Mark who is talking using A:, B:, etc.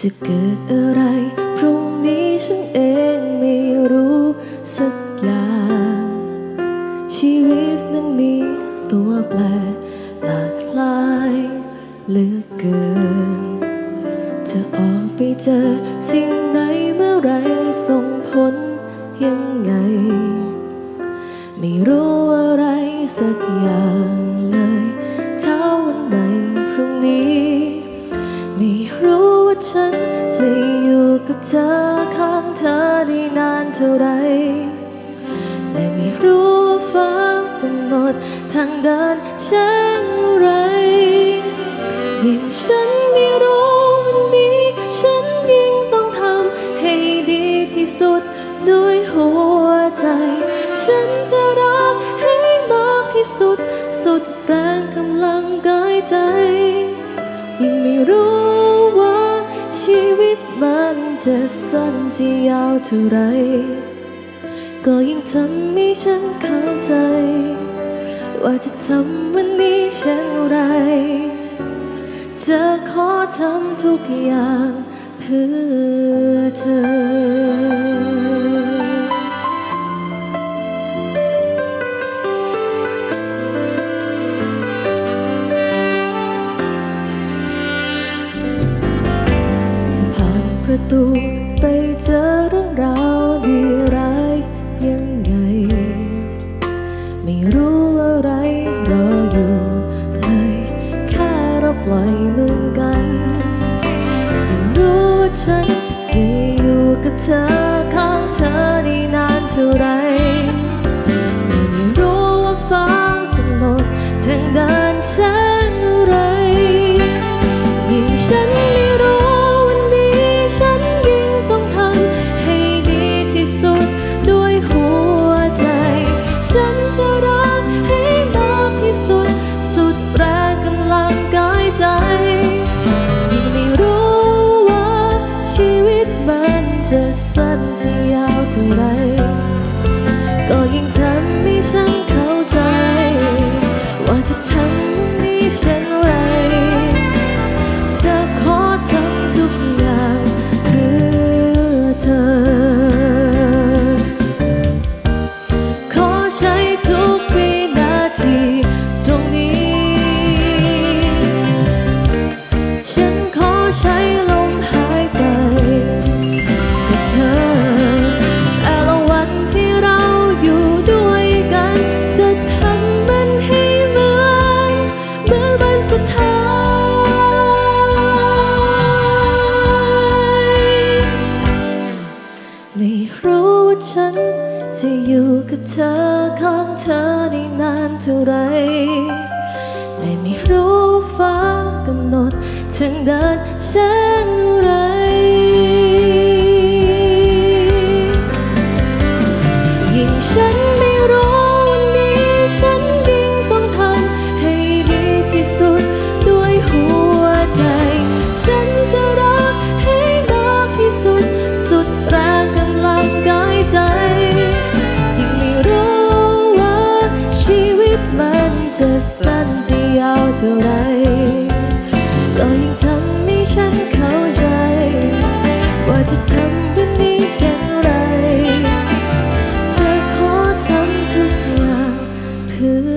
A: จะเกิดอะไร พรุ่งนี้ฉันเองไม่รู้สักอย่าง ชีวิตมันมีตัวแปรหลากหลายเหลือเกิน จะออกไปเจอสิ่งไหนเมื่อไรส่งผลยังไง ไม่รู้อะไรสักอย่าง เธอข้างเธอได้นานเท่าไรและไม่รู้ฟ้ากำหนดทางเดินเช่นไรยิ่งฉันไม่รู้วันนี้ ฉันยิ่งต้องทำให้ดีที่สุดด้วยหัวใจ ฉันจะรักให้มากที่สุดสุดแรง จะสั้นจะยาวเท่าไร ก็ยิ่งทำให้ฉันเข้าใจ ว่าจะทำวันนี้เช่นไร จะขอทำทุกอย่างเพื่อเธอ ประตูไปเจอเรื่องราวดี ไม่รู้ว่าฉันจะอยู่กับเธอข้างเธอได้นานเท่าไรแต่ไม่รู้ฟ้ากำหนดทางเดินเช่นไรยิ่งฉัน จะสั้นจะยาวเท่าไร ก็ยังทำให้ฉันเข้าใจ ว่าจะทำวันนี้เช่นไรเธอขอทำทุกอย่างเพื่อ